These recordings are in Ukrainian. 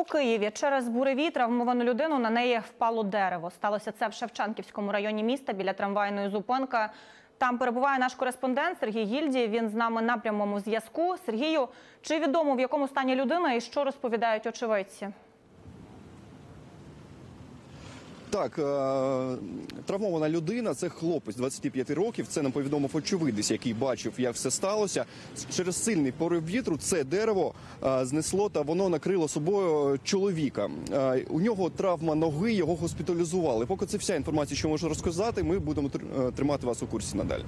У Києві через буревій травмовану людину на неї впало дерево. Сталося це в Шевченківському районі міста біля трамвайної зупинки. Там перебуває наш кореспондент Сергій Гільдій. Він з нами на прямому зв'язку. Сергію, чи відомо в якому стані людина і що розповідають очевидці? Так, е, травмована людина це хлопець 25 років. Це нам повідомив очевидець, який бачив, як все сталося. Через сильний порив вітру це дерево е, знесло та воно накрило собою чоловіка. Е, у нього травма ноги, його госпіталізували. Поки це вся інформація, що можу розказати. Ми будемо тримати вас у курсі надалі.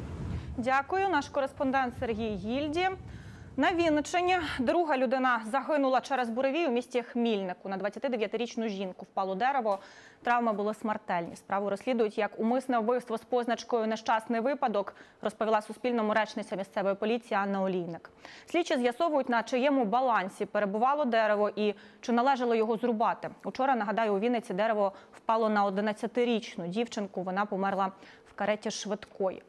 Дякую. Наш кореспондент Сергій Гільді. На Вінниччині друга людина загинула через буревій у місті Хмільнику. На 29-річну жінку впало дерево. Травми були смертельні. Справу розслідують як умисне вбивство з позначкою нещасний випадок, розповіла Суспільному речниця місцевої поліції Анна Олійник. Слідчі з'ясовують, на чиєму балансі перебувало дерево і чи належало його зрубати. Учора, нагадаю, у Вінниці дерево впало на 11-річну дівчинку. Вона померла в кареті швидкої.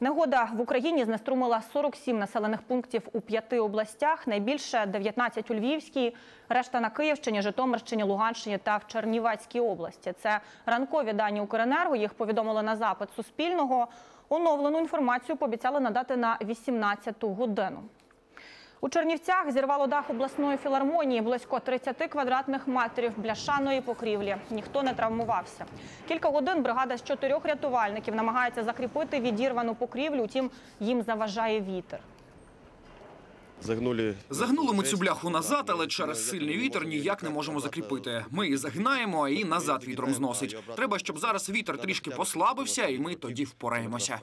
Негода в Україні знеструмила 47 населених пунктів у п'яти областях. Найбільше 19 у Львівській, решта на Київщині, Житомирщині, Луганщині та в Чернівецькій області. Це ранкові дані Укренерго. Їх повідомили на запит Суспільного. Оновлену інформацію пообіцяли надати на 18-ту годину. У Чернівцях зірвало дах обласної філармонії близько 30 квадратних метрів бляшаної покрівлі. Ніхто не травмувався. Кілька годин бригада з чотирьох рятувальників намагається закріпити відірвану покрівлю, утім їм заважає вітер. Загнули Загнули ми цю бляху назад, але через сильний вітер ніяк не можемо закріпити. Ми її загинаємо і назад вітром зносить. Треба, щоб зараз вітер трішки послабився, і ми тоді впораємося.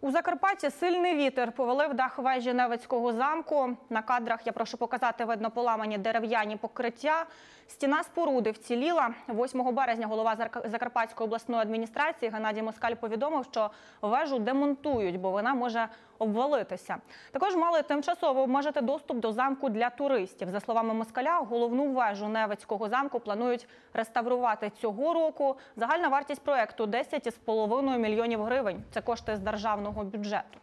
У Закарпатті сильний вітер повалив дах вежі Невецького замку. На кадрах я прошу показати видно поламані дерев'яні покриття. Стіна споруди вціліла. 8 березня голова Закарпатської обласної адміністрації Геннадій Москаль повідомив, що вежу демонтують, бо вона може обвалитися. Також мали тимчасово обмежити доступ до замку для туристів. За словами Москаля, головну вежу Невецького замку планують реставрувати цього року. Загальна вартість проекту 10,5 мільйонів гривень. Це кошти з державного бюджету.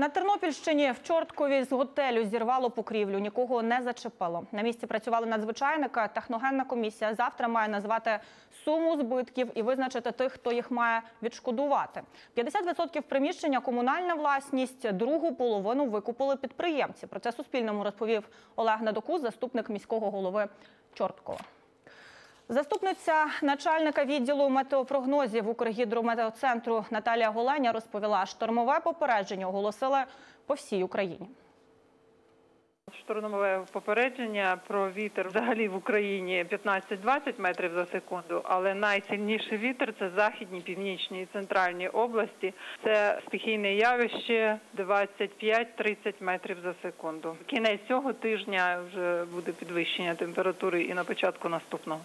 На Тернопільщині в Чорткові з готелю зірвало покрівлю, нікого не зачепило. На місці працювали надзвичайника. Техногенна комісія завтра має назвати суму збитків і визначити тих, хто їх має відшкодувати. 50% приміщення комунальна власність, другу половину викупили підприємці. Про це Суспільному розповів Олег Недокус, заступник міського голови Чорткова. Заступниця начальника відділу метеопрогнозів Укргідрометеоцентру Наталія Голеня розповіла, штормове попередження оголосили по всій Україні. Штормове попередження про вітер взагалі в Україні 15-20 метрів за секунду, але найсильніший вітер це західні, північні і центральні області. Це стихійне явище 25-30 метрів за секунду. Кінець цього тижня вже буде підвищення температури і на початку наступного.